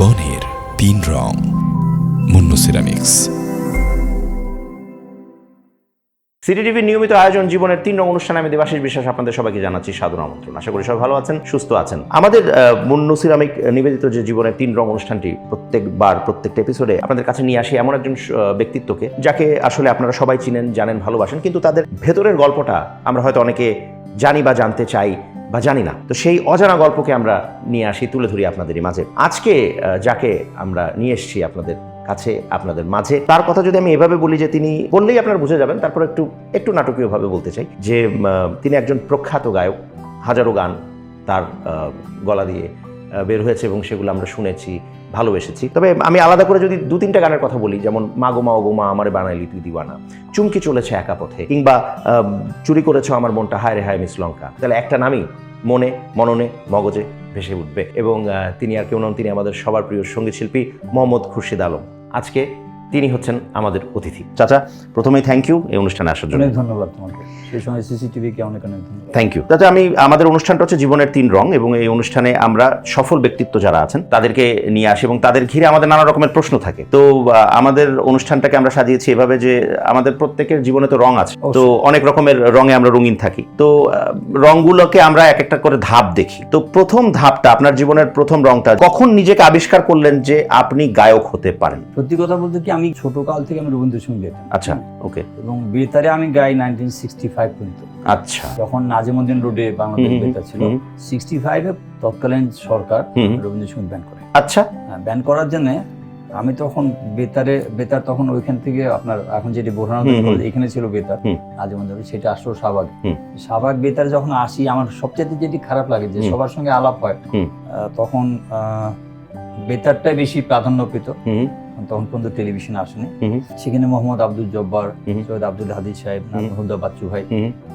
জীবনের তিন রং, Munnu ceramics. City টিভির নিয়মিত আয়োজন জীবনের তিন রং অনুষ্ঠানে আমি দেবাশিস বিশ্বাস আপনাদের সবাইকে জানাচ্ছি সাদর আমন্ত্রণ। আশা করি সবাই ভালো আছেন, সুস্থ আছেন। আমাদের মুন্নু সিরামিক নিবেদিত যে জীবনের তিন রং অনুষ্ঠানটি প্রত্যেকবার, প্রত্যেকটা এপিসোডে আপনাদের কাছে নিয়ে আসি এমন একজন ব্যক্তিত্বকে, যাকে আসলে আপনারা সবাই চিনেন, জানেন, ভালোবাসেন, কিন্তু তাদের ভেতরের গল্পটা আমরা হয়তো অনেকে জানি বা জানতে চাই বা জানি না। তো সেই অজানা গল্পকে আমরা নিয়ে আসি, তুলে ধরি আপনাদেরই মাঝে। আজকে যাকে আমরা নিয়ে এসছি আপনাদের কাছে, আপনাদের মাঝে, তার কথা যদি আমি এভাবে বলি যে তিনি বললেই আপনারা বুঝে যাবেন, তারপর একটু একটু নাটকীয়ভাবে বলতে চাই যে তিনি একজন প্রখ্যাত গায়ক, হাজারো গান তার গলা দিয়ে বের হয়েছে এবং সেগুলো আমরা শুনেছি। ভালোবেসেছি। তবে আমি আলাদা করে যদি দু তিনটা গানের কথা বলি, যেমন মা গোমা আমারে বানাইলি তুই দিওয়ানা, চুমকি চলেছে একা পথে, কিংবা চুরি করেছ আমার মনটা, হায় রে হায় মিস লঙ্কা, তাহলে একটা নামই মনে, মননে, মগজে ভেসে উঠবে। এবং তিনি আর কেউ নন, তিনি আমাদের সবার প্রিয় সংগীত শিল্পী মোহাম্মদ খুরশিদ আলম। আজকে তিনি হচ্ছেন আমাদের অতিথি। চাচা প্রথমেই থ্যাংক ইউ এই অনুষ্ঠানে আসার জন্য। অনেক ধন্যবাদ তোমাকে। সেই সময় সিসিটিভিকে অনেক অনেক ধন্যবাদ। থ্যাংক ইউ তাতে আমি আমাদের অনুষ্ঠানটা হচ্ছে জীবনের তিন রং এবং এই অনুষ্ঠানে আমরা সফল ব্যক্তিত্ব যারা আছেন তাদেরকে নিয়ে আসি এবং তাদের ঘিরে আমাদের নানা রকমের প্রশ্ন থাকে। তো আমাদের অনুষ্ঠানটাকে আমরা সাজিয়েছি এভাবে যে আমাদের প্রত্যেকের জীবনে তো রং আছে। তো অনেক রকমের রঙে আমরা রঙিন থাকি। তো আহ, রংগুলোকে আমরা এক একটা করে ধাপ দেখি। তো প্রথম ধাপটা আপনার জীবনের প্রথম রংটা কখন নিজেকে আবিষ্কার করলেন যে আপনি গায়ক হতে পারেন? সত্যি কথা বলতে কি আমি ছোট কাল থেকে আমি রবীন্দ্রসঙ্গীত গেতাম আচ্ছা ওকে এবং বেতারে আমি গাই নাইনটিন সিক্সটি ফাইভ পর্যন্ত। আচ্ছা। যখন নাজিমুদ্দিন রোডে বাংলাদেশ বেতার ছিল। সিক্সটি ফাইভে তৎকালীন সরকার। রবীন্দ্রসঙ্গীত ব্যান করে। আচ্ছা। ব্যান করার জন্য আমি তখন বেতারে বেতার তখন ওইখান থেকে আপনার এখন যেটি বোরহান হুম, হুম। এখানে ছিল বেতার। নাজিমুদ্দিন সেটা আসলো শাহবাগ। শাহবাগ বেতারে যখন আসি আমার সবচেয়ে যেটি খারাপ লাগে যে সবার সঙ্গে আলাপ হয়। তখন বেতারটাই বেশি প্রাধান্য পেত। তখন পর্যন্ত টেলিভিশন আসেনি। সেখানে মোহাম্মদ আব্দুল জব্বার সৈয়দ আব্দুল হাদিদ সাহেব হুম। হুদা বাচ্চু ভাই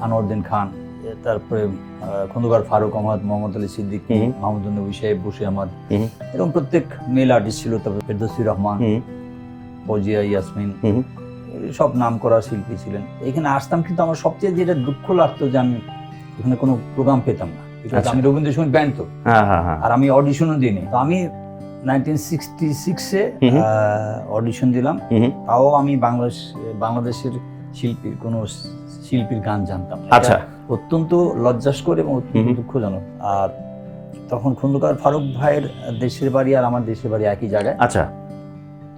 আনোয়ারুদ্দিন খান তারপরে খন্দকার ফারুক আহমদ মোহাম্মদ আলী সিদ্দিকী হুম। মাহমুদুল নবী সাহেব বসি আহমদ। এরকম প্রত্যেক মেল আর্টিস্ট ছিল তারপরে ফেরদৌসি রহমান হুম ফজিয়া ইয়াসমিন সব নাম করা শিল্পী ছিলেন। এখানে আসতাম কিন্তু আমার সবচেয়ে যেটা দুঃখ লাগতো যে আমি এখানে কোনো প্রোগ্রাম পেতাম না। আচ্ছা। আমি রবীন্দ্রসঙ্গীত ব্যান্ড তো। হ্যাঁ হ্যাঁ হ্যাঁ। আর আমি অডিশনও দিইনি। তো আমি নাইনটিন সিক্সটি সিক্সে হুম হুম। অডিশন দিলাম। তাও আমি বাংলাদেশ বাংলাদেশের শিল্পীর কোনো শিল্পীর গান জানতাম। আচ্ছা। অত্যন্ত লজ্জাস্কর এবং অত্যন্ত দুঃখজনক। আর তখন খন্দকার ফারুক ভাইয়ের দেশের বাড়ি আর আমার দেশের বাড়ি একই জায়গায়। আচ্ছা।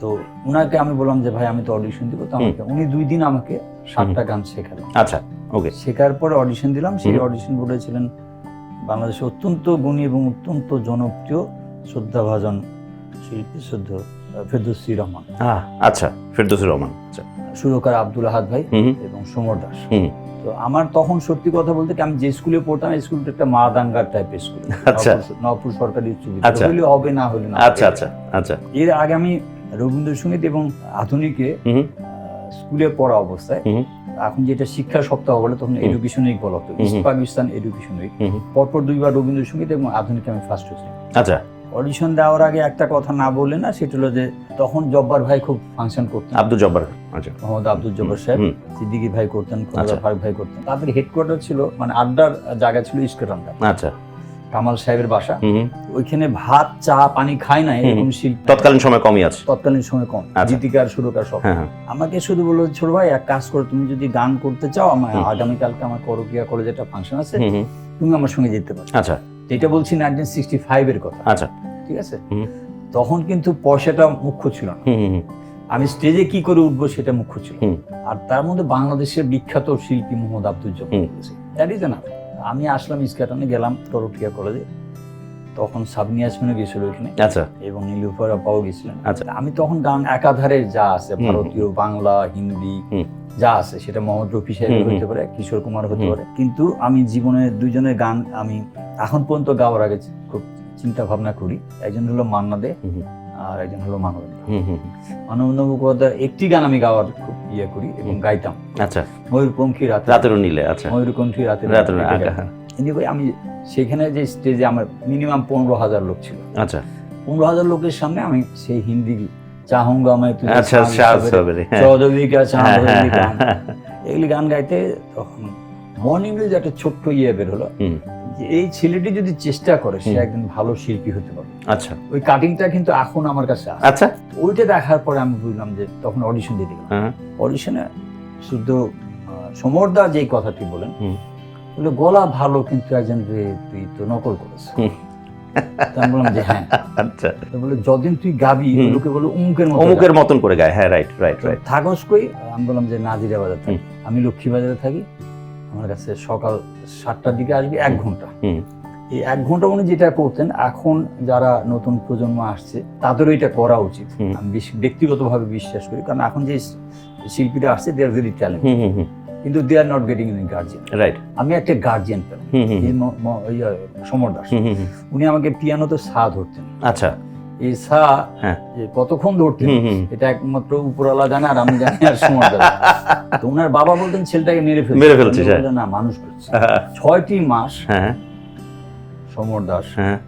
তো উনাকে আমি বললাম যে ভাই আমি তো অডিশন দিব। তো আমাকে উনি দুই দিন আমাকে সাতটা গান শেখালেন। আচ্ছা ওকে। শেখার পরে অডিশন দিলাম। সেই অডিশন বোর্ডে ছিলেন বাংলাদেশের অত্যন্ত গুণী এবং অত্যন্ত জনপ্রিয় শ্রদ্ধাভাজন শিল্পী শ্রদ্ধ ফেরদৌসি রহমান। হ্যাঁ আচ্ছা রহমান আচ্ছা। সুরকার আব্দুল আহাদ ভাই এবং সমর দাস। তো আমার তখন সত্যি কথা বলতে আমি যে স্কুলে পড়তাম স্কুলটা একটা টাইপের স্কুল। আচ্ছা। সরকারি উচ্চ আচ্ছা। বিদ্যালয় হবে না হলে না আচ্ছা আচ্ছা আচ্ছা। এর আগে আমি রবীন্দ্রসঙ্গীত এবং আধুনিকে স্কুলে পড়া অবস্থায় এখন যেটা শিক্ষা সপ্তাহ বলে তখন এডুকেশন উইক বলা হতো। East Pakistan education week. পরপর দুইবার রবীন্দ্রসঙ্গীত এবং আধুনিক আমি ফার্স্ট হয়েছি আচ্ছা। অডিশন দেওয়ার আগে একটা কথা না বললে না সেটা হলো যে তখন জব্বার ভাই খুব ফাংশন করতেন। আব্দুল জব্বার আচ্ছা। মোহাম্মদ আব্দুল জব্বার সাহেব সিদ্দিকি ভাই করতেন আচ্ছা। ফারুক ভাই করতেন। তাদের হেডকোয়ার্টার ছিল মানে আড্ডার জায়গা ছিল ইস্কেরান্ডা আচ্ছা। কামাল সাহেবের বাসা। ওইখানে ভাত চা পানি খায় না এরকম শিল্প। তৎকালীন সময় কমই আছে। তৎকালীন সময় কম। আচ্ছা। গীতিকার সুরকার সব। হ্যাঁ হ্যাঁ। আমাকে শুধু বলল ছোট ভাই এক কাজ করো তুমি যদি গান করতে চাও আমার। আগামীকালকে আমার করকিয়া কলেজে একটা ফাংশন আছে তুমি আমার সঙ্গে যেতে পারো। আচ্ছা। এটা বলছি নাইনটিন সিক্সটি ফাইভ এর কথা। আচ্ছা। ঠিক আছে? তখন কিন্তু পয়সাটা মুখ্য ছিল না। আমি স্টেজে কি করে উঠবো সেটা মুখ্য ছিল আর তার মধ্যে বাংলাদেশের বিখ্যাত শিল্পী মোহাম্মদ আব্দুল জব্বার। দ্যাট ইজ না আমি আসলাম ইস্কাটনে গেলাম করটিয়া কলেজে তখন সাবনি আসমিনও গেছিল ওইখানে। আচ্ছা। এবং নীলুফার আপাও গেছিলেন। আচ্ছা। আমি তখন গান একাধারে যা আছে ভারতীয় বাংলা হিন্দি। যা আছে সেটা মোহাম্মদ রফি সাহেব। হতে পারে কিশোর কুমার হতে পারে। কিন্তু আমি জীবনে দুইজনের গান আমি এখন পর্যন্ত গাওয়ার আগে খুব চিন্তা ভাবনা করি। একজন হলো মান্না দে। আর একজন হলো মানব মানব মুখোপাধ্যায় একটি গান আমি গাওয়ার খুব ইয়ে করি এবং গাইতাম। আচ্ছা। ময়ূরপঙ্খী রাতে। রাতেরও নিলে আচ্ছা। রাতে রাতের এনিওয়ে আমি সেখানে যে স্টেজে আমার মিনিমাম পনেরো হাজার লোক ছিল। আচ্ছা। পনেরো হাজার লোকের সামনে আমি সেই হিন্দি চাহুঙ্গা আমি আচ্ছা চৌধুরী কা চাহুঙ্গা এগুলি গান গাইতে তখন মর্নিং রোজ একটা ছোট্ট ইয়ে বের হলো। যে এই ছেলেটি যদি চেষ্টা করে সে একদিন ভালো শিল্পী হতে পারে আচ্ছা। ওই কাটিংটা কিন্তু এখন আমার কাছে আচ্ছা। ওইটা দেখার পরে আমি বুঝলাম যে তখন অডিশন দিতে গেলাম। অডিশনে শুদ্ধ সমর্দা যে কথাটি বলেন গলা ভালো কিন্তু একজন তুই তো নকল করেছিস আমি বললাম যে হ্যাঁ। আচ্ছা। বলে যদিন তুই গাবি লোকে বলে উমুকের মতো অমুকের মতন করে গায় হ্যাঁ রাইট রাইট রাইট থাকস কই? আমি বললাম যে নাজিরা বাজার থাকি আমি লক্ষ্মী বাজারে থাকি। আমার কাছে সকাল সাতটার দিকে আসবি এক ঘণ্টা। এই এক ঘণ্টা উনি যেটা করতেন এখন যারা নতুন প্রজন্ম আসছে তাদেরও এটা করা উচিত। আমি ব্যক্তিগতভাবে বিশ্বাস করি। কারণ এখন যে শিল্পীরা আসছে দে আর ভেরি ট্যালেন্ট কিন্তু they are not getting in guardian right আমি একটা গার্জিয়ান পেলাম। ইয়ে, সমর দাস। উনি আমাকে পিয়ানোতে সা ধরতেন। আচ্ছা। এই সা হ্যাঁ। যে কতক্ষণ ধরতেন এটা একমাত্র উপরওয়ালা জানে আর আমি জানি আর সমর দাস। তো ওনার বাবা বলতেন ছেলেটাকে মেরে ফেলছে। মেরে ফেলছিস, উনি হ্যাঁ। না মানুষ করছে। ছয়টি মাস হ্যাঁ সমর দাস হ্যাঁ।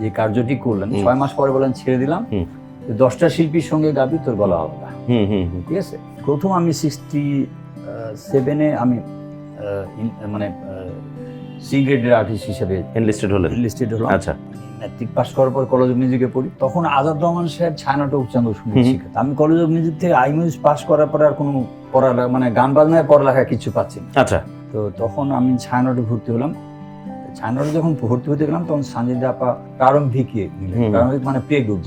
যে কার্যটি করলেন ছয় মাস পরে বলেন ছেড়ে দিলাম। দশটা শিল্পীর সঙ্গে গাবি তোর গলা হবে ঠিক আছে? প্রথম আমি সিক্সটি সেভেনে আমি মানে সি গ্রেডের আর্টিস্ট হিসেবে এনলিস্টেড হলেন। লিস্টেড হলাম। আচ্ছা। ম্যাট্রিক পাস করার পর কলেজ অফ মিউজিকে পড়ি। তখন আজাদ রহমান সাহেব ছায়ানট উচ্চাঙ্গ হুম। শুনে শিখাত আমি কলেজ অফ মিউজিক থেকে আই মিউজিক পাস করার পর আর কোনো পড়ালেখা মানে গান বাজনায় পড়ালেখা কিছু পাচ্ছি আচ্ছা। তো তখন আমি ছায়ানটে ভর্তি হলাম। ছায়ানটে যখন ভর্তি হতে গেলাম তখন সঞ্জয় দাপা প্রারম্ভিক ইয়ে। প্রারম্ভিক মানে প্লে গ্রুপ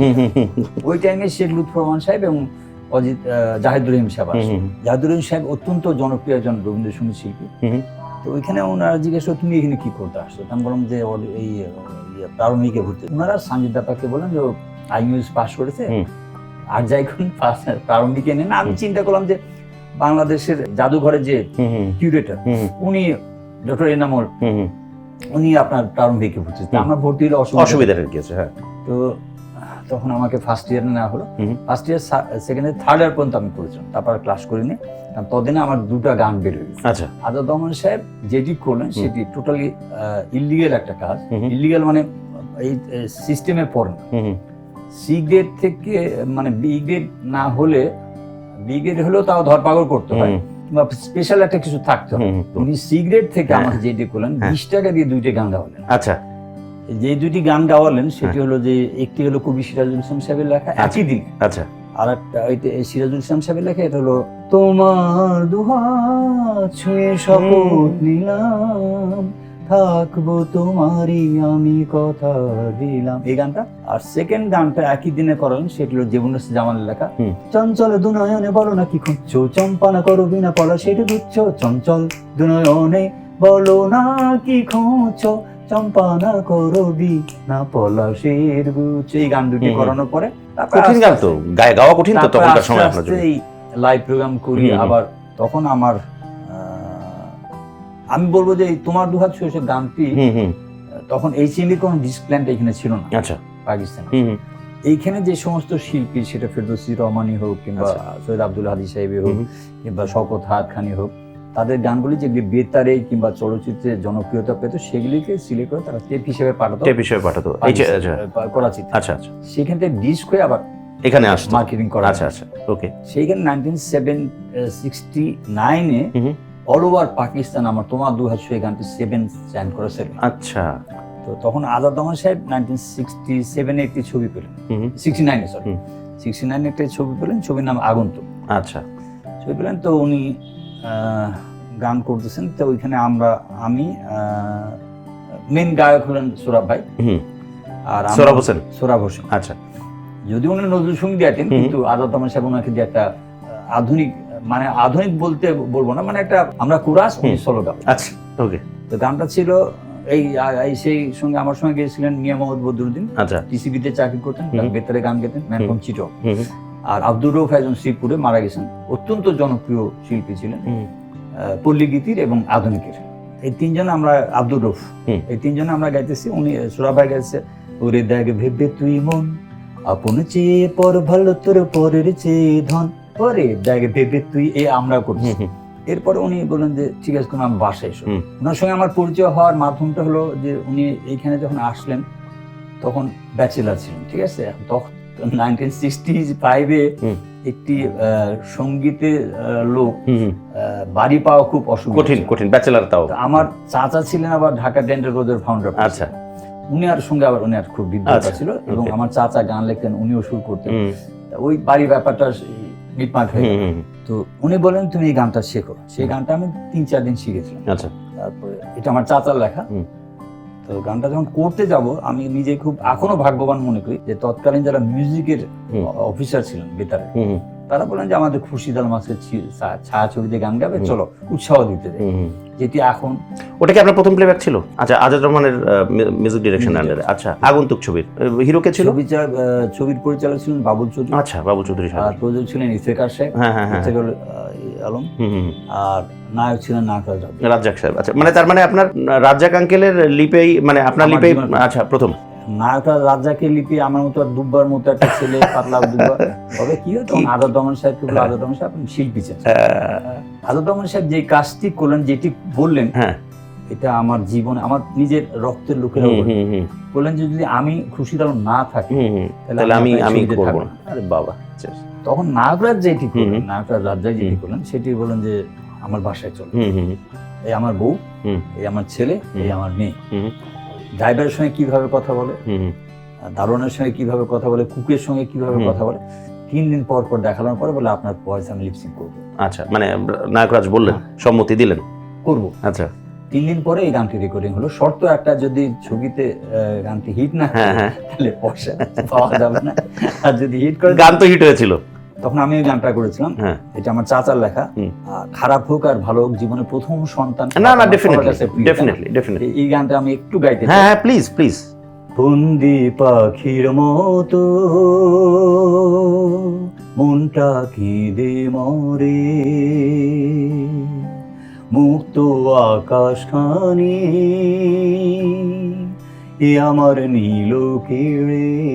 ওই টাইমে শেখ লুৎফর রহমান সাহেব এবং অজিত জাহিদুর রহিম সাহেব জাহিদুর রহিম সাহেব অত্যন্ত জনপ্রিয় একজন রবীন্দ্রসঙ্গীত শিল্পী। তো ওইখানে ওনারা জিজ্ঞেস তুমি এখানে কি করতে আসছো? আমি বললাম যে এই ইয়ে, প্রারম্ভিকে ভর্তি। ওনারা সঞ্জয় দাপাকে বলেন যে আই পাস করেছে। আর যাই করুন পাস- প্রারম্ভিকে নেন। আমি চিন্তা করলাম যে বাংলাদেশের জাদুঘরের যে কিউরেটর উনি ডক্টর এনামল। উনি আপনার প্রারম্ভিকে ভর্তি। আমার ভর্তি হলে অসুবিধা অসুবিধা কি আছে হ্যাঁ। তো তখন আমাকে ফার্স্ট ইয়ারে নেওয়া হলো। First year second year third year পর্যন্ত আমি পড়েছিলাম। তারপর ক্লাস করিনি। কারণ ততদিনে আমার দুটা গান বের গেছে আচ্ছা। আজাদ রহমান সাহেব যেটি করলেন সেটি টোটালি ইলিগেল একটা কাজ। ইলিগেল মানে এই সিস্টেমে পড়ে না। সি গ্রেড থেকে মানে বি গ্রেড না হলে বি গ্রেড হলেও তাও ধরপাকড় করতে হয়। কিংবা স্পেশাল একটা কিছু থাকতে। উনি সি গ্রেড থেকে হ্যাঁ। আমাকে যেটি করলেন হ্যাঁ। বিশ টাকা দিয়ে দুইটা গান গাওয়ালেন আচ্ছা। যে দুইটি গান গাওয়ালেন সেটি হ্যাঁ। হলো যে একটি হলো কবি সিরাজুল ইসলাম সাহেবের লেখা একই দিন আচ্ছা। আর একটা সিরাজুল ইসলাম সাহেবের লেখা এটা হলো তোমার দুহাত ছুঁয়ে শপথ নিলাম থাকব তোমারই আমি কথা দিলাম। এই গানটা। আর সেকেন্ড গানটা একই দিনে করালেন সেটি হলো জীবন জামালের লেখা চঞ্চল দুনয়নে বলো না কি খুঁজছো চম্পানা করো বিনা পলা সেটি বুঝছ চঞ্চল দুনয়নে বলো না কি খুঁজছো চম্পানা করো বিনা পলা সের বুঝছ এই গান দুটি করানোর পরে কঠিন গান তো। গায়ে গাওয়া কঠিন তো তখনকার সময় আপনার জন্য। লাইভ প্রোগ্রাম করি। আবার তখন আমার আমি বলব যে তোমার দুহাত ছুঁয়ে সে গানটি হুম হুম। তখন এই চিনির কোনো ডিসপ্ল্যান্ট এখানে ছিল না। আচ্ছা। পাকিস্তান। হুম হুম। এইখানে যে সমস্ত শিল্পী সেটা ফেরদৌসি রহমানি হোক কিংবা আচ্ছা। সৈয়দ আব্দুল হাদি সাহেব হোক কিংবা শকত হাত খানি হোক তাদের গানগুলি যেগুলি বেতারে কিংবা চলচ্চিত্রে জনপ্রিয়তা পেত সেগুলিকে সিলেক্ট করে তারা টেপ হিসেবে পাঠাতো। টেপ হিসেবে পাঠাতো। এই যে- আচ্ছা। আচ্ছা আচ্ছা। সেখান থেকে ডিস্ক হয়ে আবার এখানে আসতো। মার্কেটিং করা আচ্ছা আচ্ছা। ওকে সেইখানে নাইনটিন সেভেন সিক্সটি নাইনে। অল ওভার পাকিস্তান আমার তোমার দু হাজার গানটি সেভেন স্ট্যান্ড করেছে। আচ্ছা। তো তখন আজাদ রহমান সাহেব নাইনটিন সিক্সটি সেভেনে একটি ছবি পেলেন। সিক্সটি নাইনে সরি। সিক্সটি নাইনে একটা ছবি পেলেন ছবির নাম আগন্তুক আচ্ছা। ছবি পেলেন তো উনি গান করতেছেন। তো ওইখানে আমরা আমি মেন গায়ক হলেন সোরাব ভাই। আর আমরা- সোহরাব হোসেন? সোরাব হোসেন। আচ্ছা। যদি উনি নজরুল সংগীত হুম। কিন্তু আজাদ রহমান সাহেব ওনাকে দিয়ে একটা আধুনিক মানে আধুনিক বলতে বলব না মানে একটা আমরা কুরাস উনি। সোলো গাবো আচ্ছা ওকে। তো গানটা ছিল এই এই সেই সঙ্গে আমার সঙ্গে গিয়েছিলেন মিয়া মোহাম্মদ বদরুদ্দিন। আচ্ছা। টিসিবিতে চাকরি করতেন হুম। বেতারে গান গেতেন ম্যান ফ্রম চিটো। আর আব্দুর রৌফ একজন শ্রীপুরে মারা গেছেন। অত্যন্ত জনপ্রিয় শিল্পী ছিলেন। হুম। আহ, পল্লী গীতির এবং আধুনিকের। এই তিনজন আমরা আব্দুর রৌফ এই তিনজন আমরা গাইতেছি। উনি সুরাভাই গাইছে ওরে দেখ ভেবে তুই মন আপন চেয়ে পর ভালো তোর পরের চেয়ে ধন। ওরে দেখ ভেবে তুই এ আমরা করছি। এরপরে উনি বললেন যে ঠিক আছে তুমি আমার বাসায় এসো। ওনার সঙ্গে আমার পরিচয় হওয়ার মাধ্যমটা হলো যে উনি এইখানে যখন আসলেন তখন ব্যাচেলার ছিলেন ঠিক আছে? তখ- নাইনটিন সিক্সটি ফাইভে একটি সঙ্গীতের লোক বাড়ি পাওয়া খুব অসুবিধা কঠিন কঠিন ব্যাচেলার তাও। আমার চাচা ছিলেন আবার ঢাকা ডেন্টাল রোডের ফাউন্ডার আচ্ছা। উনি আর সঙ্গে আবার উনি আর খুব বিদ্যুৎ আচ্ছা, ছিল এবং আমার চাচা গান লিখতেন উনিও সুর করতেন। ওই বাড়ি ব্যাপারটা মিটমাট হয়ে। তো উনি বলেন তুমি এই গানটা শেখো। সেই গানটা আমি তিন চার দিন শিখেছিলাম। আচ্ছা। তারপরে এটা আমার চাচার লেখা। তো গানটা যখন করতে যাব আমি নিজে খুব এখনও ভাগ্যবান মনে করি যে তৎকালীন যারা মিউজিকের অফিসার ছিলেন বেতারে তারা বলেন যে আমাদের খুশিদাল মাসের ছায়া ছবিতে গান গাবে চলো উৎসাহ দিতে। যেটি এখন ওটা কি আপনার প্রথম প্লেব্যাক ছিল? আচ্ছা আজাদ রহমানের মিউজিক ডিরেকশন আন্ডারে আচ্ছা আগন্তুক ছবির। হিরো কে ছিল? আহ, ছবির পরিচালক ছিলেন বাবুল চৌধুরী। আচ্ছা বাবু চৌধুরী আর প্রযোজক ছিলেন ইফতেকার সাহেব হ্যাঁ হ্যাঁ হ্যাঁ। আলম। আর নায়ক ছিলেন রাজ্জাক। সাহেব আচ্ছা মানে তার মানে আপনার রাজ্জাক আঙ্কেলের লিপেই মানে আপনার লিপেই আচ্ছা প্রথম। রাজ্জাকে লিপি আমার মতো দুব্বার মতো একটা ছেলে পাতলা দুব্বা তবে কি হয় তখন আদর দমন সাহেবকে বলে আদর দমন সাহেব শিল্পী ছিলেন। আদর দমন সাহেব যে কাজটি করলেন যেটি বললেন হ্যাঁ। এটা আমার জীবনে আমার নিজের রক্তের লোকেরা বললেন। যে যদি আমি খুশিদার না থাকি। তাহলে আমি আমি করব আরে বাবা আচ্ছা। তখন নায়করাজ যেটি করলেন। নায়করাজ রাজ্জাক যেটি করলেন সেটি বলেন যে আমার বাসায় চলো। এই আমার বউ এই আমার ছেলে এই আমার মেয়ে। ড্রাইভারের সঙ্গে কীভাবে কথা বলে। দারোয়ানের সঙ্গে কীভাবে কথা বলে? কুকের সঙ্গে কীভাবে কথা বলে? তিন দিন পর পর দেখানোর পরে বলে আপনার ভয়েস আমি লিপসিং করব। আচ্ছা মানে নায়করাজ বললেন সম্মতি দিলেন? করব। আচ্ছা। তিন দিন পরে এই গানটি রেকর্ডিং হলো। শর্ত একটা যদি ছবিতে গানটি হিট না হ্যাঁ হ্যাঁ। তাহলে পয়সা পাওয়া যাবে না। আর যদি হিট করে গান তো হিট হয়েছিল। তখন আমি এই গানটা করেছিলাম। হ্যাঁ। এটা আমার চাচার লেখা। খারাপ হোক আর ভালো হোক জীবনে প্রথম সন্তান না না ডেফিনেটলি? ডেফিনেটলি ডেফিনেটলি এই- গানটা আমি একটু গাইতে হ্যাঁ হ্যাঁ প্লিজ প্লিজ বন্দি পাখির মতো মনটা কেঁদে মরে। মুক্ত আকাশ খানি এ আমার নীল কেড়ে।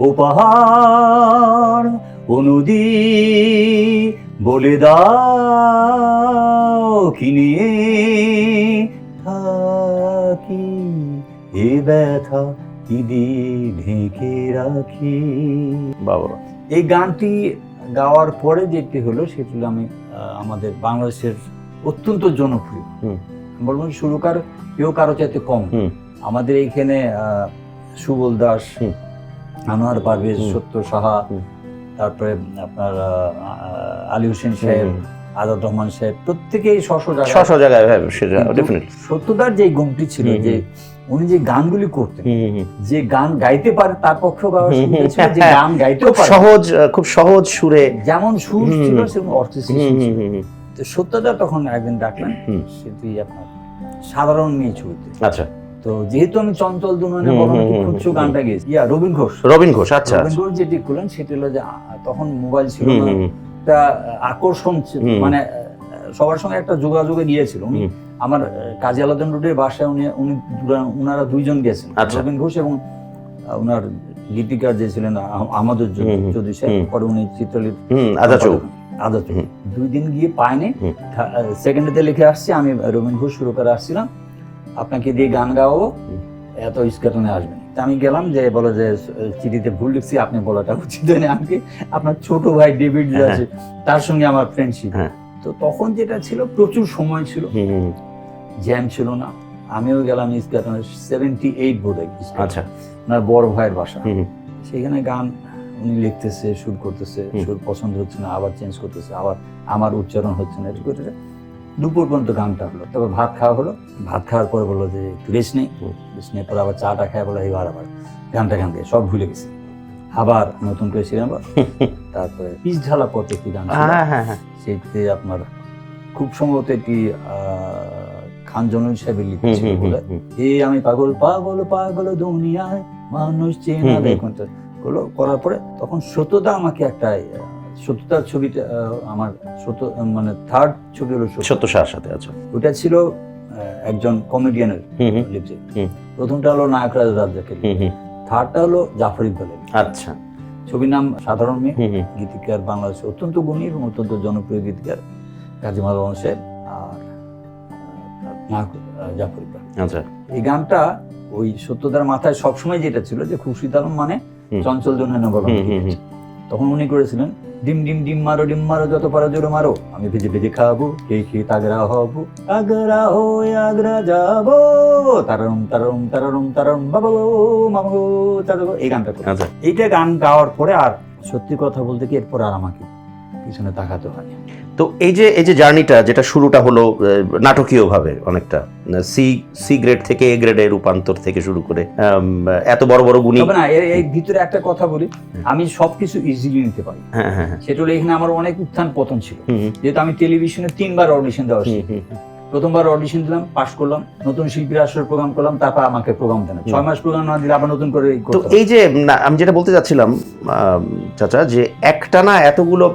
ও পাহাড় ও নদী বলে দাও কি নিয়ে থাকি। এ ব্যথা কি দিয়ে ঢেকে রাখি। বাবা। এই গানটি গাওয়ার পরে যেটি হলো সেটি হলো আমি আমাদের বাংলাদেশের অত্যন্ত জনপ্রিয়। বলব সুরকার কেউ কারও চাইতে কম। আমাদের এইখানে সুবল দাস আনোয়ার পারভেজ সত্য সাহা। তারপরে আপনার আলী হোসেন সাহেব আজাদ রহমান সাহেব প্রত্যেকেই জায়গায় ছশো জায়গায় সেটা ডেফিনেটলি সত্যদার যে গুণটি ছিল যে উনি যে গানগুলি করতেন। যে গান গাইতে পারে তার ছিল হ্যাঁ, যে। গান পারে সহজ খুব সহজ সুরে যেমন সুর ছিল। সেরকম অর্থ সত্যদা তখন একদিন ডাকলেন হুম। সেটি আপনার সাধারণ মেয়ে ছবিতে আচ্ছা তো যেহেতু আমি চঞ্চল দুনয়নে খুঁজছো গানটা গেয়েছি। ইয়া রবীন ঘোষ। রবিন ঘোষ আচ্ছা। রবীন ঘোষ যেটি করলেন সেটি হলো যে তখন মোবাইল ছিল না। একটা আকর্ষণ মানে সবার সঙ্গে একটা যোগাযোগে গিয়েছিল। উনি আমার কাজী আলাদিন রোডের বাসায় উনি উনি উনারা দুইজন গেছেন আচ্ছা। রবীন ঘোষ এবং উনার গীতিকার যে ছিলেন আমাদের যদি সাহেব পরে উনি চিত্রলিপ আদা চৌক আদা চৌক দুই দিন গিয়ে পায়নি হুম। সেকেন্ডেতে লিখে আসছি আমি রবীন ঘোষ শুরু করে আসছিলাম। আপনাকে দিয়ে গান গাও এত স্কেটনে আসবেন তা আমি গেলাম যে বলো যে চিঠিতে ভুল লিখছি আপনি বলাটা উচিত হয়নি। আমাকে আপনার ছোট ভাই ডেভিড যে হ্যাঁ। আছে তার সঙ্গে আমার ফ্রেন্ডশিপ হ্যাঁ। তো তখন যেটা ছিল প্রচুর সময় ছিল। জ্যাম ছিল না। আমিও গেলাম স্কেটনে সেভেন্টি এইট বোধ হয় আচ্ছা। ওনার বড় ভাইয়ের বাসা। সেখানে গান উনি লিখতেছে সুর করতেছে সুর পছন্দ হচ্ছে না আবার চেঞ্জ করতেছে আবার আমার উচ্চারণ হচ্ছে না এটা করতেছে দুপুর পর্যন্ত গানটা হলো। তবে ভাত খাওয়া হলো। ভাত খাওয়ার পরে বলল যে একটু রেস্ট নেই। রেস্ট নেই পরে আবার চাটা খায় বলে এবার আবার গানটা গান সব ভুলে গেছে। আবার নতুন করে আবার তারপরে পিস ঢালা পথে একটি গান হ্যাঁ হ্যাঁ হ্যাঁ। সেটিতে আপনার খুব সম্ভবত একটি আহ, খান জনুল সাহেবের লিখেছিল বলে। এ আমি পাগল পাগল পাগল দুনিয়ায় মানুষ চেনা দেখুন। করার পরে তখন সত্যতা আমাকে একটা সত্যতার ছবিটা আমার সত্য মানে থার্ড ছবি হলো সত্য। সার সাথে আচ্ছা। ওটা ছিল একজন কমেডিয়ানের হুম হুম। লিপসে। প্রথমটা হলো নায়করাজ রাজ্জাকের হুম হুম। থার্ডটা হলো জাফর ইকবালের। আচ্ছা। ছবির নাম সাধারণ মেয়ে। গীতিকার বাংলাদেশে অত্যন্ত গুণী এবং অত্যন্ত জনপ্রিয় গীতিকার কাজী মাধবন সাহেব আর নায়ক জাফর ইকবাল। আচ্ছা। এই গানটা ওই সত্যতার মাথায় সবসময় যেটা ছিল যে খুরশিদ আলম মানে চঞ্চল জন নগর হুম, হুম, হুম। তখন উনি করেছিলেন ডিম ডিম ডিম মারো ডিম মারো যত পারো জোরে মারো। আমি ভেজে ভেজে খাব খেয়ে খেয়ে তাগরা হব আগ্রা হয়ে আগ্রা যাব। তারম তারারুম তারারুম তারম বাবা গো মামা গো চাচা গো, এই গানটা করে আচ্ছা এইটা গান গাওয়ার পরে আর সত্যি কথা বলতে কি এরপর আর আমাকে পিছনে তাকাতে হয়নি। তো এই যে এই যে জার্নিটা যেটা শুরুটা হলো নাটকীয় ভাবে অনেকটা সি সি গ্রেড থেকে এ গ্রেডে রূপান্তর থেকে শুরু করে এত বড় বড় গুণী তবে না এই ভিতরে একটা কথা বলি আমি সবকিছু ইজিলি নিতে পারি। হ্যাঁ হ্যাঁ হ্যাঁ। সেটা হলো এখানে আমার অনেক উত্থান পতন ছিল। যেহেতু আমি টেলিভিশনে তিনবার অডিশন দেওয়া প্রথমবার অডিশন দিলাম পাশ করলাম নতুন শিল্পীর আসর প্রোগ্রাম করলাম তারপর আমাকে প্রোগ্রাম দেন। ছয় মাস প্রোগ্রাম না দিলে আবার নতুন করে তো এই যে আমি যেটা বলতে চাচ্ছিলাম চাচা যে একটানা এতগুলো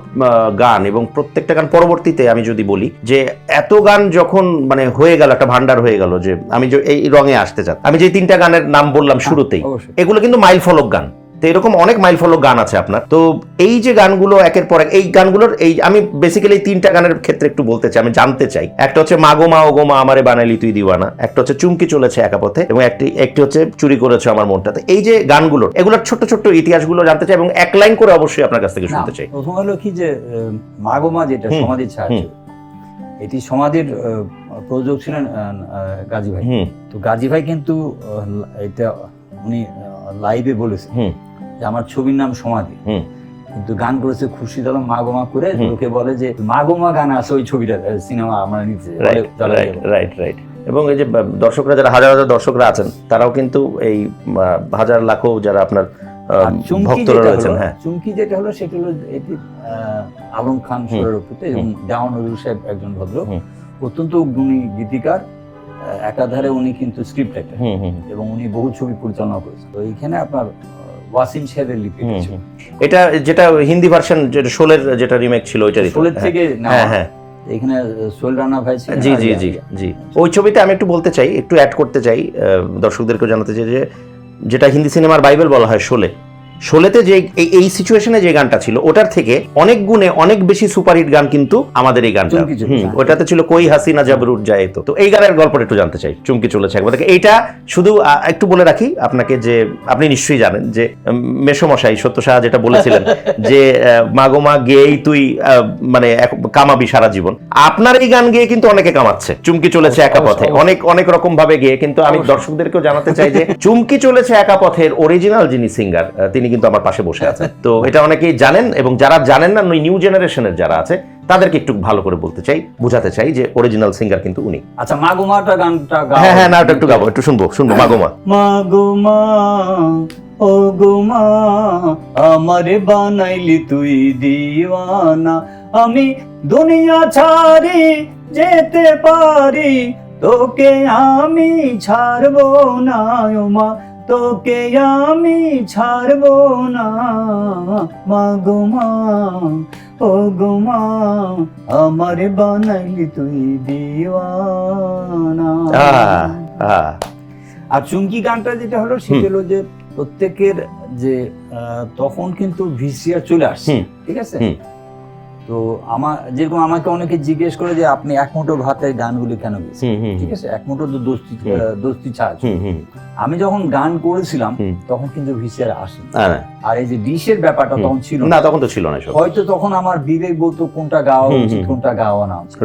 গান এবং প্রত্যেকটা গান পরবর্তীতে আমি যদি বলি যে এত গান যখন মানে হয়ে গেল একটা ভান্ডার হয়ে গেল যে আমি যে এই রঙে আসতে চাই আমি যে তিনটা গানের নাম বললাম শুরুতেই এগুলো কিন্তু মাইল ফলক গান। তো এরকম অনেক মাইল ফলক গান আছে আপনার। তো এই যে গানগুলো একের পর এক এই গানগুলোর এই আমি বেসিক্যালি তিনটা গানের ক্ষেত্রে একটু বলতে চাই আমি জানতে চাই। একটা হচ্ছে মাগো মা ওগো মা আমারে বানাইলি তুই দিওয়ানা। একটা হচ্ছে চুমকি চলেছে একা পথে এবং একটি একটি হচ্ছে চুরি করেছে আমার মনটাতে। এই যে গানগুলোর এগুলোর ছোট্ট ছোট্ট ইতিহাসগুলো জানতে চাই এবং এক লাইন করে অবশ্যই আপনার কাছ থেকে শুনতে চাই। প্রথম হলো কি যে মাগোমা যেটা হুম, সমাধির ছাড়া এটি সমাধির আহ, প্রযোজক ছিলেন গাজী ভাই। তো গাজী ভাই কিন্তু এটা উনি লাইভে বলেছেন। হুম। যে আমার ছবির নাম সমাধি। কিন্তু গান করেছে খুরশিদ আলম মাগোমা করে। লোকে বলে যে মাগোমা গান আছে ওই ছবিটা সিনেমা আমরা নিতে রাইট রাইট এবং এই যে দর্শকরা যারা হাজার হাজার দর্শকরা আছেন তারাও কিন্তু এই হাজার লাখো যারা আপনার চুমকি ভক্তরা যেটা রয়েছেন হলো হ্যাঁ। চুমকি যেটা হলো সেটা হলো এটি আলম খান সুরের এবং নজরুল সাহেব একজন ভদ্র অত্যন্ত গুণী গীতিকার একাধারে উনি কিন্তু স্ক্রিপ্ট রাইটার এবং উনি বহু ছবি পরিচালনা করেছেন। তো এইখানে আপনার ওয়াসিম সাহেবের লিপি। এটা যেটা হিন্দি ভার্সন যেটা শোলের যেটা রিমেক ছিল ওইটারই শোলের। থেকে হ্যাঁ হ্যাঁ। এখানে সোহেল রানা ভাই জি জি জি জি। ওই ছবিতে আমি একটু বলতে চাই একটু অ্যাড করতে চাই আহ, দর্শকদেরকেও জানাতে চাই যে যেটা হিন্দি সিনেমার বাইবেল বলা হয় শোলে শোলেতে যে এই সিচুয়েশনে যে গানটা ছিল ওটার থেকে অনেক গুণে অনেক বেশি সুপারহিট গান কিন্তু আমাদের এই গানটা। ওটাতে ছিল কই হাসিনা জাবরুট যায় তো। এই গানের গল্পটা একটু জানতে চাই চুমকি চলেছে একবার। দেখে এইটা শুধু একটু বলে রাখি আপনাকে যে আপনি নিশ্চয়ই জানেন যে উম, সত্য সাহা যেটা বলেছিলেন যে আহ, মাগো মা গেয়েই তুই মানে কামাবি সারা জীবন। আপনার এই গান গেয়ে কিন্তু অনেকে কামাচ্ছে। চুমকি চলেছে একা পথে। অনেক অনেক রকম ভাবে গিয়ে কিন্তু আমি দর্শকদেরকেও জানাতে চাই যে চুমকি চলেছে একা পথের অরিজিনাল যিনি সিঙ্গার তিনি কিন্তু আমার পাশে বসে আছেন তো এটা অনেকেই জানেন এবং যারা জানেন না নিউ জেনারেশনের যারা আছে তাদেরকে একটু ভালো করে বলতে চাই বোঝাতে চাই যে অরিজিনাল সিঙ্গার কিন্তু উনি। আচ্ছা মাগুমাটা গানটা গাও। হ্যাঁ হ্যাঁ না ওটা একটু গাবো একটু শুনব শুনব মাগোমা মা গো মা ও গো মা আমারে বানাইলি তুই দিওয়ানা। আমি দুনিয়া ছাড়ি যেতে পারি তোকে আমি ছাড়বো না ও মা। তোকে আমি ছাড়বো না। মা গো মা ও গো মা আমারে বানাইলি তুই দিওয়ানা। আর চুমকি গানটা যেটা হলো সেটা হলো যে প্রত্যেকের যে তখন কিন্তু ভিসিআর চলে আসছে। ঠিক আছে। তো আমার যেরকম আমাকে অনেকে জিজ্ঞেস করে যে আপনি এক মুঠো ভাতের গানগুলি কেন ঠিক আছে এক মুঠো তো দোস্তি দোস্তি ছাড় আমি যখন গান করেছিলাম তখন কিন্তু ভিসিআর আসেনি। আর। এই যে ডিশের ব্যাপারটা তখন ছিল না। তখন তো ছিল না হয়তো তখন আমার বিবেক বলতো কোনটা গাওয়া উচিত কোনটা গাওয়া না উচিত।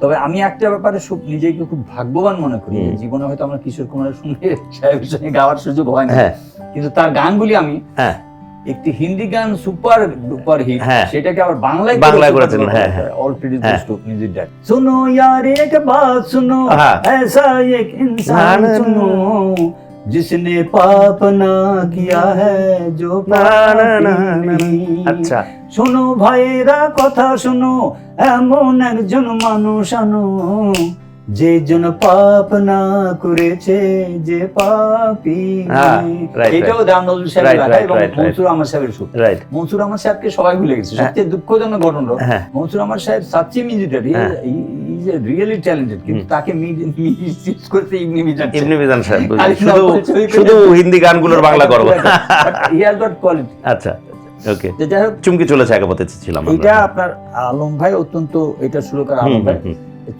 তবে আমি একটা ব্যাপারে খুব নিজেকে খুব ভাগ্যবান মনে করি জীবনে হয়তো আমার কিশোর কুমারের সঙ্গে সাহেবের সঙ্গে গাওয়ার সুযোগ হয় না হ্যাঁ। কিন্তু তার গানগুলি আমি হ্যাঁ। একটি হিন্দি গান সুপার ডুপার হিট হ্যাঁ। সেটাকে আবার বাংলায় বাংলায় করেছেন, হ্যাঁ, হ্যাঁ। অল ক্রেডিট হ্যাঁ। টু মিউজিক ডাইরেক্টর सुनो यार एक बात सुनो हाँ। ऐसा एक इंसान ना, ना, सुनो जिसने पाप ना किया है जो না না না पापी না। नहीं। আচ্ছা শোনো ভাইয়েরা কথা শোনো এমন একজন মানুষ আনো যে জন পাপ না করেছে যে পাপি হ্যাঁ, এটাও দাম নজরুল সাহেব লেখা এবং right, right. মনসুর আহমদ সাহেবের সুর। মনসুর আহমদ সাহেবকে সবাই ভুলে গেছে। হ্যাঁ। সবচেয়ে দুঃখজনক ঘটনা হ্যাঁ। মনসুর আহমদ সাহেব সাচ্চি মিউজিটার। ইজ রিয়েলি ট্যালেন্টেড কিন্তু তাকে মিউজিক করতে ইবনি মিজান ইবনে মিজান সাহেব শুধু শুধু হিন্দি গানগুলোর বাংলা গর্ব। হি হ্যাজ গট কোয়ালিটি আচ্ছা ওকে যাই হোক। চুমকি চলেছে একা পথে ছিলাম এটা আপনার আলম ভাই অত্যন্ত এটা সুরকার আলম ভাই।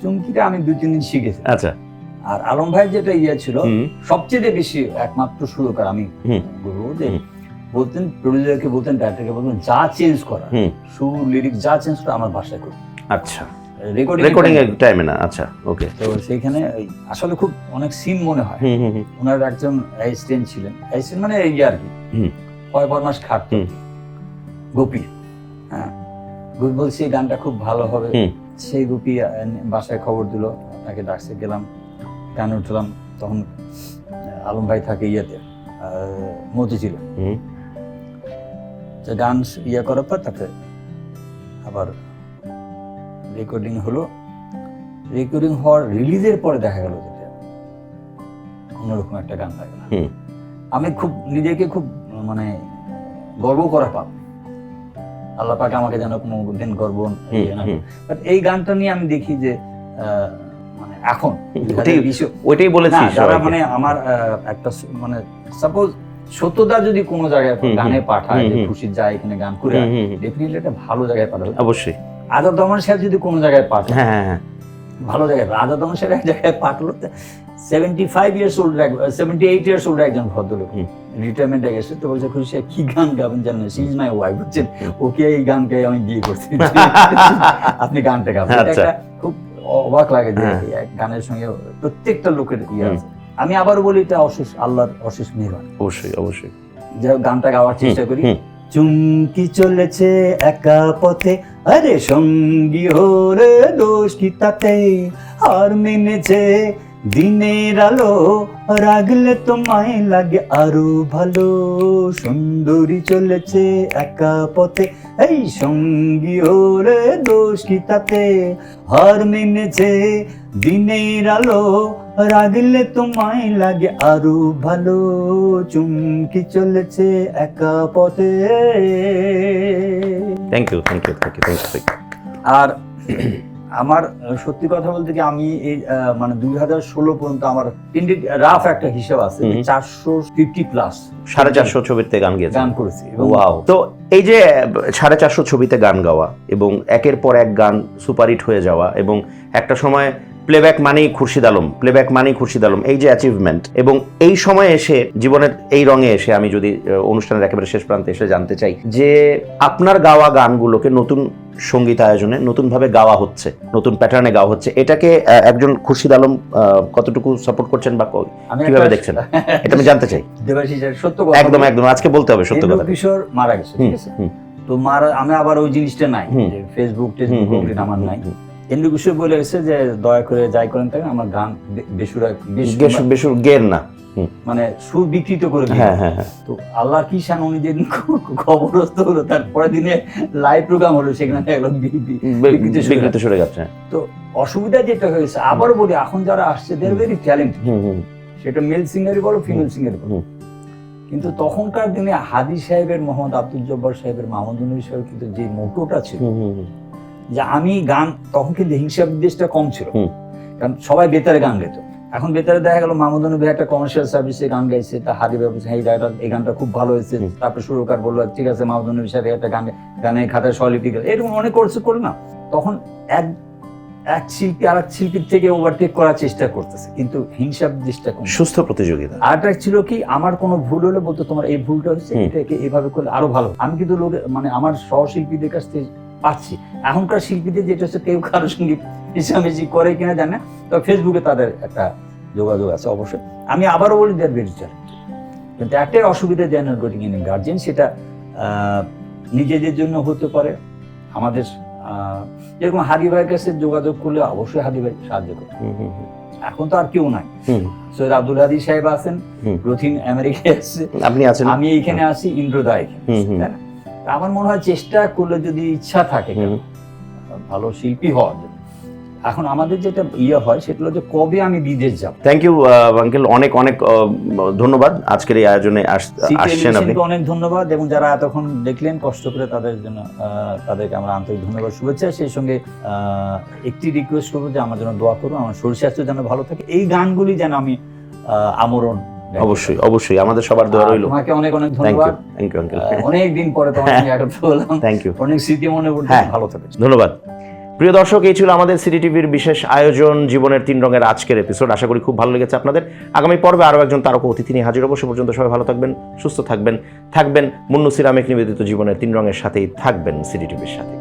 চুমকিটা আমি দুই তিন দিন শিখেছি। আচ্ছা। আর আলম ভাই যেটা ইয়ে ছিল সবচেয়ে বেশি একমাত্র সুরকার আমি। বলব যে বলতেন প্রডিউসারকে বলতেন ডাইরেক্টরকে বলতেন যা চেঞ্জ করা সুর লিরিক যা চেঞ্জ করা আমার বাসায় করি আচ্ছা। রেকর্ডিং রেকর্ডিং এর টাইমে না আচ্ছা ওকে তো সেইখানে আসলে খুব অনেক সিন মনে হয়। ওনার একজন অ্যাসিস্ট্যান্ট ছিলেন। অ্যাসিস্ট্যান্ট মানে এই আর কি। কয় বরমাস খাটত। হুম। গোপী। হ্যাঁ। গোপী বলছি এই গানটা খুব ভালো হবে। সেই গোপী বাসায় খবর দিল তাকে ডাকছে গেলাম গান উঠলাম তখন আলম ভাই থাকে ইয়েতে মতিঝিল হুম। তো গান ইয়ে করার পর তাকে আবার রেকর্ডিং হলো। রেকর্ডিং হওয়ার রিলিজের পরে দেখা গেল যেটা অন্যরকম একটা গান লাগে আমি খুব নিজেকে খুব মানে গর্ব করা পাব আল্লাহ পাক আমাকে যেন কোনো দিন গর্ব বাট এই গানটা নিয়ে আমি দেখি যে মানে এখন ওইটাই বলেছি যারা মানে আমার একটা মানে সাপোজ সত্যতা যদি কোনো জায়গায়। গানে পাঠায়। খুশি যায় এখানে গান করে। ডেফিনেটলি একটা ভালো জায়গায় পাঠাবে অবশ্যই আজাদ রহমান সাহেব যদি কোনো জায়গায় পাঠায় হ্যাঁ হ্যাঁ হ্যাঁ ভালো জায়গায়। আজাদ রহমান সাহেব এক জায়গায় পাঠালো seventy five years old seventy eight years old একজন ভদ্রলোক। রিটায়ারমেন্টে গেছে তো বলছে খুশি কি গান গাবেন জানেন? সি ইজ মাই ওয়াইফ বুঝছেন ওকে এই গান গাই আমি বিয়ে করছি। আপনি গানটা গাবেন। আচ্ছা। একটা খুব অবাক লাগে যে হ্যাঁ। গানের সঙ্গে প্রত্যেকটা লোকের ইয়ে আছে। আমি আবার বলি এটা অশেষ আল্লাহর অশেষ মেহরবান। অবশ্যই অবশ্যই। যে গানটা গাওয়ার চেষ্টা করি। চুমকি চলেছে একা পথে। আরে সঙ্গী হরে দোষ কি তাতে? আর মেনেছে দিনের আলো রাগলে তোমায় লাগে আরও ভালো। সুন্দরী চলেছে একা পথে এই সঙ্গী হরে দোষ কি তাতে? হার মেনেছে দিনের আলো রাগলে তোমায় লাগে আরও ভালো। চুমকি চলেছে একা পথে। Thank you thank you thank you thank you আর আমার সত্যি কথা বলতে কি আমি এই মানে দুই হাজার ষোলো পর্যন্ত আমার রাফ একটা হিসাব আছে চারশো ফিফটি প্লাস সাড়ে চারশো ছবিতে গান গিয়েছে গান করেছি ওয়াও তো এই যে সাড়ে চারশো ছবিতে গান গাওয়া এবং একের পর এক গান সুপারহিট হয়ে যাওয়া এবং একটা সময় প্লেব্যাক মানেই খুরশিদ আলম প্লেব্যাক মানেই খুরশিদ আলম এই যে অ্যাচিভমেন্ট এবং এই সময় এসে জীবনের এই রঙে এসে আমি যদি অনুষ্ঠানের একেবারে শেষ প্রান্তে এসে জানতে চাই যে আপনার গাওয়া গানগুলোকে নতুন সংগীত আয়োজনে নতুনভাবে গাওয়া হচ্ছে নতুন প্যাটার্নে গাওয়া হচ্ছে। এটাকে একজন খুরশিদ আলম কতটুকু সাপোর্ট করছেন বা কীভাবে দেখছেন? এটা আমি জানতে চাই। সত্য একদম একদম আজকে বলতে হবে সত্য কথা। কিশোর মারা গেছে ঠিক আছে? তো মারা আমি আবার ওই জিনিসটা নাই ফেসবুক টেসবুক আমার নাই। কিশোর বলে গেছে যে দয়া করে যাই করেন তাকে আমার গান বে- বেসুরা গের না। মানে সুর বিকৃত করে হ্যাঁ হ্যাঁ হ্যাঁ। তো আল্লাহ কি শান? উনি যেদিন খবরস্থ হলো তারপরে দিনে লাইভ প্রোগ্রাম হলো সেখানে বিকৃত সরে তো অসুবিধা যেটা হয়েছে আবার বলি এখন যারা আসছে দের ভেরি ট্যালেন্ট সেটা মেল সিঙ্গারই বলো ফিমেল সিঙ্গারই বলো। কিন্তু তখনকার দিনে হাদি সাহেবের মোহাম্মদ আব্দুল জব্বার সাহেবের মাহমুদুল সাহেব কিন্তু যে মোটোটা ছিল। যে আমি গান তখন কিন্তু হিংসা বিদ্বেষটা কম ছিল। কারণ সবাই বেতারে গান গেত এখন বেতারে দেখা গেল মাহমুদুল নবী একটা কমার্শিয়াল সার্ভিসে গান গাইছে তা হাদি ব্যবসা এই গানটা এই গানটা খুব ভালো হয়েছে। তারপরে সুরকার বলল ঠিক আছে মাহমুদুল নবী সাহেব একটা গান গানের খাতায় স্বলিপি গেল। এরকম অনেক করছে করল না। তখন এক এক শিল্পী আর এক শিল্পীর থেকে ওভারটেক করার চেষ্টা করতেছে। কিন্তু হিংসা বিদ্বেষটা কম। সুস্থ প্রতিযোগিতা। আর আরেকটা ছিল কি আমার কোনো ভুল হলে বলতো তোমার এই ভুলটা হচ্ছে এটাকে এভাবে করলে আরও ভালো আমি কিন্তু লোক মানে আমার সহশিল্পীদের কাছ থেকে পাচ্ছি। এখনকার শিল্পীদের যেটা হচ্ছে কেউ কারোর সঙ্গে মিশামিশি করে কিনা জানে না। তো ফেসবুকে তাদের একটা যোগাযোগ আছে অবশ্যই। আমি আবারও বলি দেয়ার ভেরি কিন্তু একটাই অসুবিধা যেন গোটিং ইন গার্জেন সেটা নিজেদের জন্য হতে পারে। আমাদের আহ, যেরকম হাদি ভাইয়ের কাছে যোগাযোগ করলে অবশ্যই হাদি ভাই সাহায্য করে। এখন তো আর কেউ নাই। হুম, সৈয়দ আব্দুল হাদি সাহেব আছেন। রথিন আমেরিকায় আপনি আছেন? আমি এইখানে আছি ইন্দ্রদা এখানে আমার মনে হয় চেষ্টা করলে যদি ইচ্ছা থাকে ভালো শিল্পী হওয়ার জন্য। এখন আমাদের যেটা ইয়ে হয় সেটা হলো যে কবে আমি বিদেশ যাব? থ্যাংক ইউ আঙ্কেল অনেক অনেক ধন্যবাদ আজকের এই আয়োজনে আস- আসছেন আপনি। অনেক ধন্যবাদ এবং যারা এতক্ষণ দেখলেন কষ্ট করে তাদের জন্য আহ, তাদেরকে আমরা আন্তরিক ধন্যবাদ শুভেচ্ছা। সেই সঙ্গে আহ, একটি রিকোয়েস্ট করব যে আমার জন্য দোয়া করুন আমার শরীর স্বাস্থ্য যেন ভালো থাকে। এই গানগুলি যেন আমি আহ, আমরণ অবশ্যই অবশ্যই আমাদের সবার দোয়া রইল। তোমাকে অনেক অনেক ধন্যবাদ। থ্যাংক ইউ আঙ্কেল অনেক দিন পরে তোমার সঙ্গে একত্র হলাম থ্যাংক ইউ অনেক স্মৃতি মনে পড়ছে হ্যাঁ। ভালো থাকে। ধন্যবাদ। প্রিয় দর্শক এই ছিল আমাদের সিটি টিভির বিশেষ আয়োজন জীবনের তিন রঙের আজকের এপিসোড আশা করি খুব ভালো লেগেছে আপনাদের। আগামী পর্বে আরও একজন তারকা অতিথি নিয়ে হাজির হব। সে পর্যন্ত সবাই ভালো থাকবেন সুস্থ থাকবেন থাকবেন। মুন্নু সিরামিক নিবেদিত জীবনের তিন রঙের সাথেই থাকবেন সিটি টিভির সাথে।